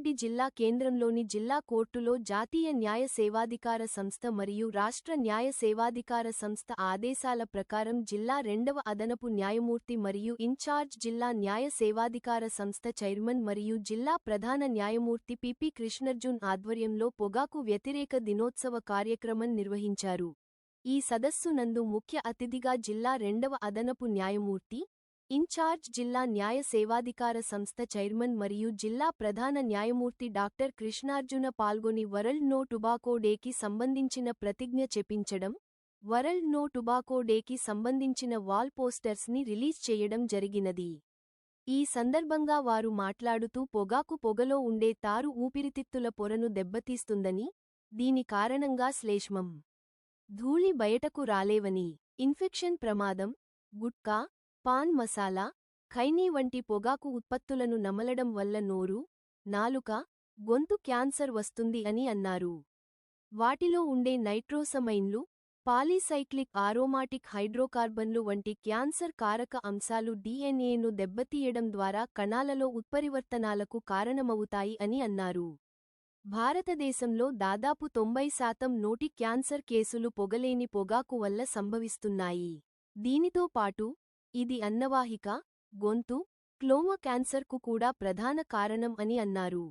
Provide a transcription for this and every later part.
రంగారెడ్డి జిల్లా కేంద్రంలోని జిల్లా కోర్టులో జాతీయ న్యాయ సేవాధికార సంస్థ మరియు రాష్ట్ర న్యాయ సేవాధికార సంస్థ ఆదేశాల ప్రకారం జిల్లా రెండవ అదనపు న్యాయమూర్తి మరియు ఇన్ఛార్జ్ జిల్లా న్యాయ సేవాధికార సంస్థ చైర్మన్ మరియు జిల్లా ప్రధాన న్యాయమూర్తి పిపి కృష్ణర్జున్ ఆధ్వర్యంలో పొగాకు వ్యతిరేక దినోత్సవ కార్యక్రమం నిర్వహించారు. ఈ సదస్సు నందు ముఖ్య అతిథిగా జిల్లా రెండవ అదనపు న్యాయమూర్తి ఇన్ఛార్జ్ జిల్లా న్యాయ సేవాధికార సంస్థ చైర్మన్ మరియు జిల్లా ప్రధాన న్యాయమూర్తి డాక్టర్ కృష్ణార్జున పాల్గొని వరల్డ్ నో టుబాకో డేకి సంబంధించిన ప్రతిజ్ఞ చెప్పించడం వరల్డ్ నో టుబాకో డేకి సంబంధించిన వాల్ పోస్టర్స్ని రిలీజ్ చేయడం జరిగినది. ఈ సందర్భంగా వారు మాట్లాడుతూ పొగాకు పొగలో ఉండే తారు ఊపిరితిత్తుల పొరను దెబ్బతీస్తుందని దీని కారణంగా శ్లేష్మం. ధూళి బయటకు రాలేవని. ఇన్ఫెక్షన్ ప్రమాదం గుట్కా పాన్ మసాలా ఖైనీ వంటి పొగాకు ఉత్పత్తులను నమలడం వల్ల నోరు నాలుక గొంతు క్యాన్సర్ వస్తుంది అని అన్నారు. వాటిలో ఉండే నైట్రోసమైన్లు పాలీసైక్లిక్ ఆరోమాటిక్ హైడ్రోకార్బన్లు వంటి క్యాన్సర్ కారక అంశాలు డిఎన్ఏను దెబ్బతీయడం ద్వారా కణాలలో ఉత్పరివర్తనాలకు కారణమవుతాయి అని అన్నారు. భారతదేశంలో దాదాపు తొంభై శాతం నోటి క్యాన్సర్ కేసులు పొగలేని పొగాకు వల్ల సంభవిస్తున్నాయి. దీనితో పాటు ఇది అన్నవాహిక గొంతు క్లోమ క్యాన్సర్కు కూడా ప్రధాన కారణం అని అన్నారు.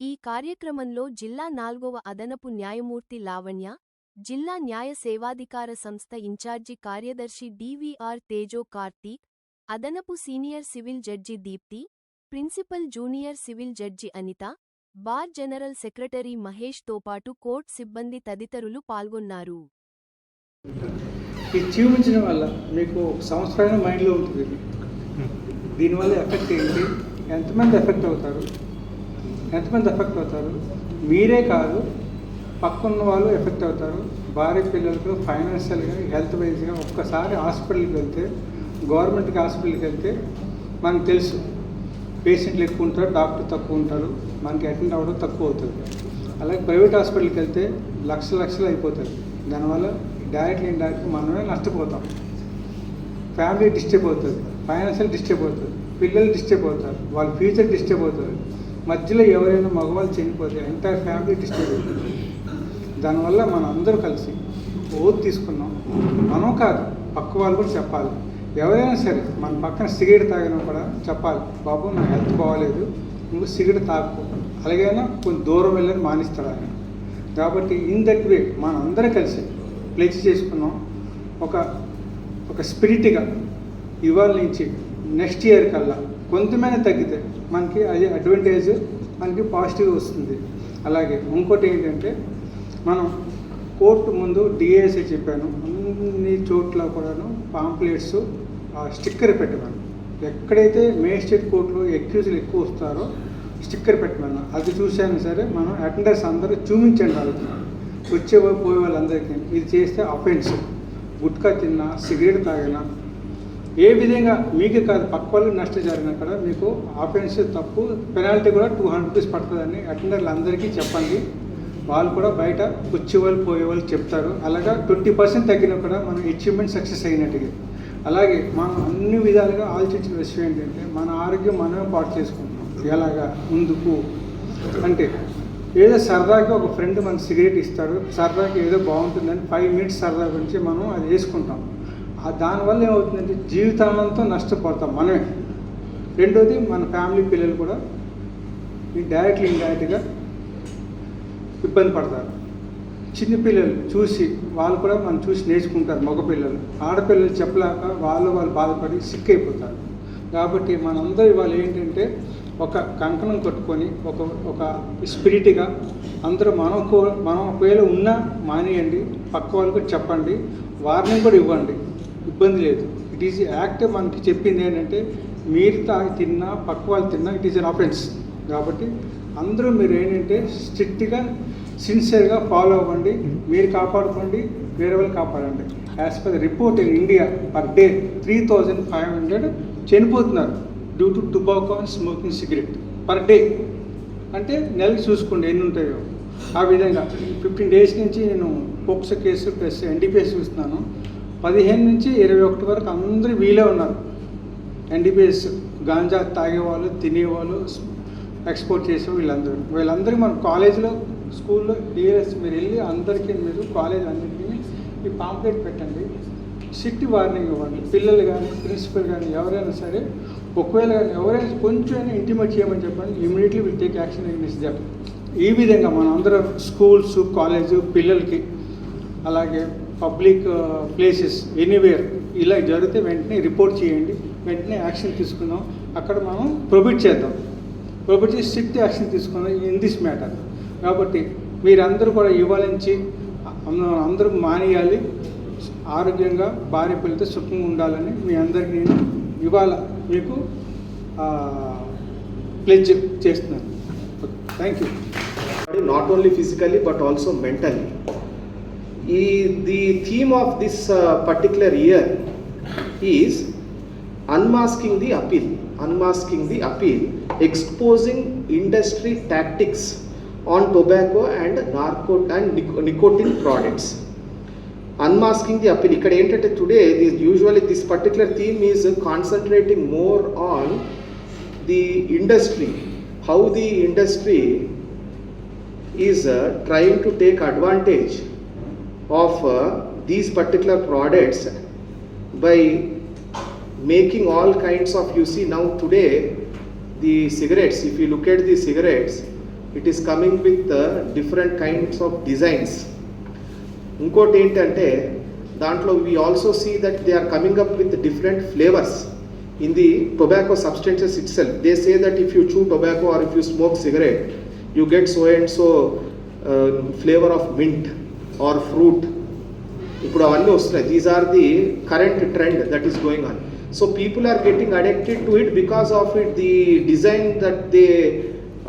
ఈ కార్యక్రమంలో జిల్లా నాల్గవ అదనపు న్యాయమూర్తి లావణ్య జిల్లా న్యాయ సేవాధికార సంస్థ ఇన్ఛార్జి కార్యదర్శి డివిఆర్ తేజో కార్తీక్ అదనపు senior civil judge Deepti principal junior civil judge Anitha bar general secretary Mahesh తోపాటు కోర్ట్ సిబ్బంది తదితరులు పాల్గొన్నారు. ఇది చూపించడం వల్ల మీకు ఒక మైండ్లో ఉంటుంది దీనివల్ల ఎఫెక్ట్ ఏంటి? ఎంతమంది ఎఫెక్ట్ అవుతారు? ఎంతమంది ఎఫెక్ట్ అవుతారు? మీరే కాదు పక్కన్న వాళ్ళు ఎఫెక్ట్ అవుతారు. భార్య పిల్లలకు ఫైనాన్షియల్గా హెల్త్ వైజ్గా ఒక్కసారి హాస్పిటల్కి వెళ్తే గవర్నమెంట్కి హాస్పిటల్కి వెళ్తే మనకు తెలుసు. పేషెంట్లు ఎక్కువ ఉంటారు డాక్టర్ తక్కువ ఉంటారు. మనకి అటెండ్ అవ్వడం తక్కువ అవుతుంది. అలాగే ప్రైవేట్ హాస్పిటల్కి వెళ్తే లక్ష లక్షలు అయిపోతుంది దానివల్ల డైరెక్ట్ ఇండైరెక్ట్ మనమే నష్టపోతాం. ఫ్యామిలీ డిస్టర్బ్ అవుతుంది. ఫైనాన్షియల్ డిస్టర్బ్ అవుతుంది. పిల్లలు డిస్టర్బ్ అవుతారు. వాళ్ళ ఫ్యూచర్ డిస్టర్బ్ అవుతుంది. మధ్యలో ఎవరైనా మగవాళ్ళు చనిపోతే ఎంటైర్ ఫ్యామిలీ డిస్టర్బ్ అవుతుంది. దానివల్ల మనం అందరూ కలిసి ఓత్ తీసుకున్నాం. మనం కాదు పక్క వాళ్ళు కూడా చెప్పాలి. ఎవరైనా సరే మన పక్కన సిగరెట్ తాగినా కూడా చెప్పాలి బాబు నా హెల్త్ బాగోలేదు నువ్వు సిగరెట్ తాగు అలాగైనా కొంచెం దూరం వెళ్ళని మానిస్తాడు ఆయన. కాబట్టి ఇన్ దట్ వే మనం కలిసి ప్లేస్ చేసుకున్నాం. ఒక ఒక స్పిరిట్గా ఇవాళ నుంచి నెక్స్ట్ ఇయర్ కల్లా కొంతమైనా తగ్గితే మనకి అది అడ్వాంటేజ్ మనకి పాజిటివ్ వస్తుంది. అలాగే ఇంకోటి ఏంటంటే మనం కోర్టు ముందు డిఏఎస్ఏ చెప్పాను. అన్ని చోట్ల కూడాను పాంప్లెట్స్ స్టిక్కర్ పెట్టమను. ఎక్కడైతే మేజిస్ట్రేట్ కోర్టులో ఎక్యూజులు ఎక్కువ వస్తారో స్టిక్కర్ పెట్టమన్నా అది చూసాను సరే మనం అటెండర్స్ అందరూ చూపించండి వాళ్ళకి. వచ్చే వాళ్ళు పోయే వాళ్ళందరికీ ఇది చేస్తే అఫెన్స్ గుట్కా తిన్నా సిగరెట్ తాగినా. ఏ విధంగా మీకే కాదు పక్క వాళ్ళు నష్టం జరిగినా కూడా మీకు ఆఫెన్స్ తప్పు పెనాల్టీ కూడా టూ హండ్రెడ్ రూపీస్ పడుతుందని అటెండర్లు అందరికీ చెప్పండి. వాళ్ళు కూడా బయట వచ్చే వాళ్ళు పోయే వాళ్ళు చెప్తారు. అలాగా ట్వంటీ పర్సెంట్ తగ్గినా కూడా మనం అచీవ్మెంట్ సక్సెస్ అయినట్టుగా. అలాగే మనం అన్ని విధాలుగా ఆలోచించిన విషయం ఏంటంటే మన ఆరోగ్యం మనమే పాటు చేసుకుంటున్నాం. ఎలాగా? ముందుకు. అంటే ఏదో సరదాగా ఒక ఫ్రెండ్ మనకు సిగరెట్ ఇస్తాడు సరదాకి ఏదో బాగుంటుందని ఫైవ్ మినిట్స్ సరదా గురించి మనం అది వేసుకుంటాం. ఆ దానివల్ల ఏమవుతుందంటే జీవితాంతం నష్టపోతాం మనమే. రెండోది మన ఫ్యామిలీ పిల్లలు కూడా ఈ డైరెక్ట్లీ ఇండైరెక్ట్గా ఇబ్బంది పడతారు. చిన్నపిల్లలు చూసి వాళ్ళు కూడా మనం చూసి నేర్చుకుంటారు మగపిల్లలు ఆడపిల్లలు చెప్పలేక వాళ్ళు వాళ్ళు బాధపడి సిక్ అయిపోతారు. కాబట్టి మనందరూ ఇవాళ ఏంటంటే ఒక కంకణం కట్టుకొని ఒక ఒక స్పిరిట్గా అందరూ మనం కో- మనం ఒకవేళ ఉన్నా మానేయండి. పక్క వాళ్ళకి చెప్పండి. వార్నింగ్ కూడా ఇవ్వండి. ఇబ్బంది లేదు. ఇట్ ఈజ్ యాక్ట్ మనకి చెప్పింది ఏంటంటే మీరు తాగి తిన్నా పక్క వాళ్ళు తిన్నా ఇట్ ఈజ్ అన్ అఫెన్స్ కాబట్టి అందరూ మీరు ఏంటంటే స్ట్రిక్ట్గా సిన్సియర్గా ఫాలో అవ్వండి. మీరు కాపాడుకోండి. వేరే వాళ్ళు కాపాడండి. As per the report in India per day three thousand five hundred చనిపోతున్నారు. Due to tobacco and smoking cigarette per day అంటే నెలకి చూసుకోండి ఎన్ని ఉంటాయో. ఆ విధంగా ఫిఫ్టీన్ డేస్ నుంచి నేను పోక్సో కేసు ప్లస్ ఎన్డీపీఎస్ చూస్తున్నాను. పదిహేను నుంచి ఇరవై ఒకటి వరకు అందరూ వీలే ఉన్నారు. ఎన్డీపీఎస్ గాంజా తాగేవాళ్ళు తినేవాళ్ళు ఎక్స్పోర్ట్ చేసే వీళ్ళందరూ. వీళ్ళందరూ మన కాలేజీలో స్కూల్లో డిఎస్ మీరు వెళ్ళి అందరికీ మీరు కాలేజ్ అందరికీ ఈ పాంప్లెట్ పెట్టండి. సిటీ వార్నింగ్ ఇవ్వండి. పిల్లలు కానీ ప్రిన్సిపల్ కానీ ఎవరైనా సరే ఒకవేళ ఎవరైనా కొంచెం ఇంటిమేట్ చేయమని చెప్పండి immediately will take action against that ఈ విధంగా మనం అందరం స్కూల్స్ కాలేజ్ పిల్లలకి అలాగే పబ్లిక్ ప్లేసెస్ ఎనీవేర్ ఇలా జరిగితే వెంటనే రిపోర్ట్ చేయండి వెంటనే యాక్షన్ తీసుకుందాం. అక్కడ మనం ప్రొబిట్ చేద్దాం. ప్రొబిట్ చేసి స్ట్రిక్ట్ యాక్షన్ తీసుకుందాం ఇన్ దిస్ మ్యాటర్ కాబట్టి మీరందరూ కూడా ఇవాళ నుంచి అందరూ మానేయాలి. ఆరోగ్యంగా భార్య పిల్లలతో సుఖంగా ఉండాలని మీ అందరికీ నేను ఇవాళ మీకు ప్లెజ్ చేస్తున్నాను. Thank you not only physically but also mentally ఈ the theme of this particular year is unmasking the appeal unmasking the appeal exposing industry tactics on tobacco and narco and nicotine products Unmasking the appeal. ఇక్కడ ఏంటంటే today usually this particular theme is concentrating more on the industry how the industry is uh, trying to take advantage of uh, these particular products by making all kinds of you see now today the cigarettes if you look at the cigarettes it is coming with uh, different kinds of designs ఇంకోటి ఏంటంటే దాంట్లో we also see that they are coming up with different flavours in the tobacco substances itself they say that if you chew tobacco or if you smoke cigarette you get so and so flavour of mint or fruit ఇప్పుడు అవన్నీ వస్తున్నాయి. These are the current trend that is going on so people are getting addicted to it because of it the design that they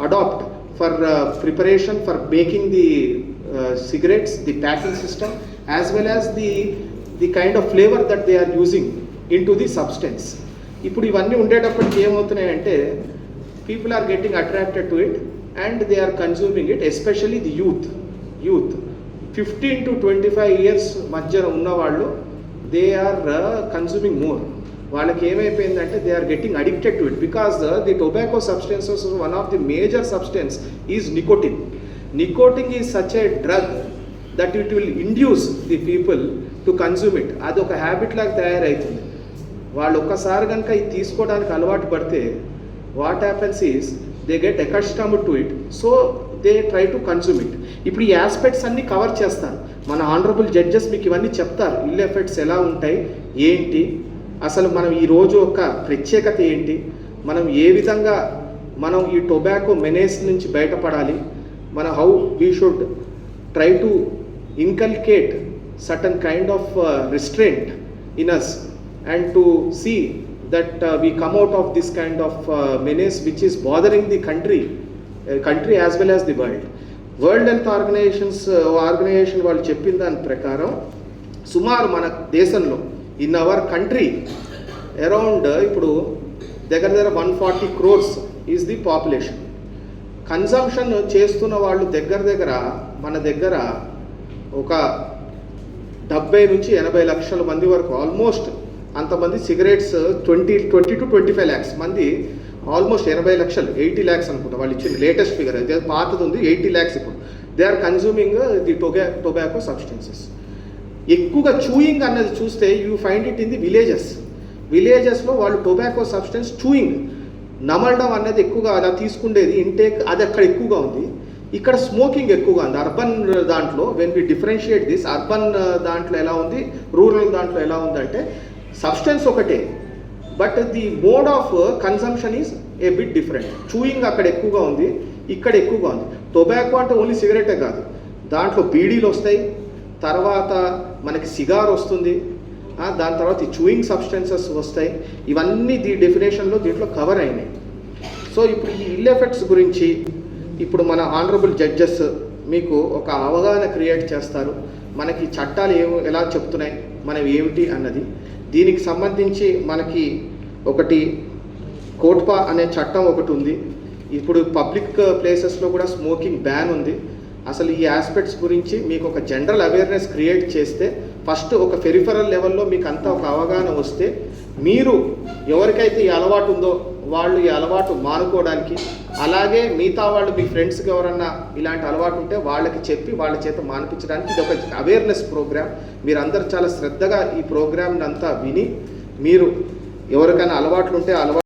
adapt for preparation for making the Uh, cigarettes, the packing system, as well as the the kind of flavor that they are using into the substance. ఇప్పుడు ఇవన్నీ ఉండేటప్పటికి ఏమవుతున్నాయంటే people are getting attracted to it and they are consuming it especially the youth youth fifteen to twenty five years మధ్య ఉన్నవాళ్ళు they are consuming more వాళ్ళకి ఏమైపోయిందంటే they are getting addicted to it because the tobacco substances one of the major substance is nicotine nicotine is such a drug that it will induce the people to consume it అది ఒక habit లాగా తయారవుతుంది వాళ్ళు ఒక్కసారి కనుక ఇది తీసుకోవడానికి అలవాటు పడితే what happens is they get accustomed to it so they try to consume it ఇప్పుడు ఈ ఆస్పెక్ట్స్ అన్ని కవర్ చేస్తాను మన ఆనరబుల్ జడ్జెస్ మీకు ఇవన్నీ చెప్తారు. ఇల్ ఎఫెక్ట్స్ ఎలా ఉంటాయి? ఏంటి? అసలు మనం ఈ రోజు ఒక ప్రత్యేకత ఏంటి? మనం ఏ విధంగా మనం ఈ టొబాకో మెనేస్ నుంచి బయటపడాలి? మన how we should try to inculcate certain kind of restraint in us and to see that we out of this kind of menace which is bothering the country country as well as the world world health organisations organisation వాళ్ళు చెప్పిన దాని ప్రకారం సుమారు మన దేశంలో in our country around ఇప్పుడు దగ్గర దగ్గర one forty crores is the population consumption చేస్తున్న వాళ్ళు దగ్గర దగ్గర మన దగ్గర ఒక డెబ్బై నుంచి ఎనభై లక్షల మంది వరకు ఆల్మోస్ట్ అంతమంది cigarettes twenty twenty to twenty five lakhs మంది ఆల్మోస్ట్ ఎనభై లక్షలు ఎయిటీ ల్యాక్స్ అనుకుంటా వాళ్ళు ఇచ్చిన లేటెస్ట్ ఫిగర్ అయితే పాతది ఉంది ఎయిటీ ల్యాక్స్ ఇప్పుడు. They are consuming the tobacco tobacco substances ఎక్కువగా చూయింగ్ అన్నది చూస్తే you find it in the villages విలేజెస్లో వాళ్ళు టొబాకో సబ్స్టెన్స్ చూయింగ్ నమలడం అనేది ఎక్కువగా అలా తీసుకుండేది. ఇంటేక్ అది అక్కడ ఎక్కువగా ఉంది. ఇక్కడ స్మోకింగ్ ఎక్కువగా ఉంది. అర్బన్ దాంట్లో when we differentiate this urban దాంట్లో ఎలా ఉంది రూరల్ దాంట్లో ఎలా ఉందంటే సబ్స్టెన్స్ ఒకటే. But the mode of consumption is a bit different chewing అక్కడ ఎక్కువగా ఉంది. ఇక్కడ ఎక్కువగా ఉంది. టొబాకో అంటే ఓన్లీ సిగరెటే కాదు. దాంట్లో బీడీలు వస్తాయి. తర్వాత మనకి సిగార్ వస్తుంది. దాని తర్వాత ఈ చూయింగ్ సబ్స్టెన్సెస్ వస్తాయి. ఇవన్నీ దీ డెఫినేషన్లో దీంట్లో కవర్ అయినాయి. సో ఇప్పుడు ఈ ఇల్ ఎఫెక్ట్స్ గురించి ఇప్పుడు మన ఆనరబుల్ జడ్జెస్ మీకు ఒక అవగాహన క్రియేట్ చేస్తారు. మనకి చట్టాలు ఏ ఎలా చెప్తున్నాయి మనం ఏమిటి అన్నది. దీనికి సంబంధించి మనకి ఒకటి కోట్పా అనే చట్టం ఒకటి ఉంది. ఇప్పుడు పబ్లిక్ ప్లేసెస్లో కూడా స్మోకింగ్ బ్యాన్ ఉంది. అసలు ఈ ఆస్పెక్ట్స్ గురించి మీకు ఒక జనరల్ అవేర్నెస్ క్రియేట్ చేస్తే ఫస్ట్ ఒక ఫెరిఫరల్ లెవెల్లో మీకు అంతా ఒక అవగాహన వస్తే మీరు ఎవరికైతే ఈ అలవాటు ఉందో వాళ్ళు ఈ అలవాటు మానుకోవడానికి అలాగే మిగతా వాళ్ళు మీ ఫ్రెండ్స్కి ఎవరన్నా ఇలాంటి అలవాటు ఉంటే వాళ్ళకి చెప్పి వాళ్ళ చేత మానిపించడానికి ఇది ఒక అవేర్నెస్ ప్రోగ్రామ్ మీరు అందరు చాలా శ్రద్ధగా ఈ ప్రోగ్రామ్ని అంతా విని మీరు ఎవరికైనా అలవాట్లు ఉంటే అలవాటు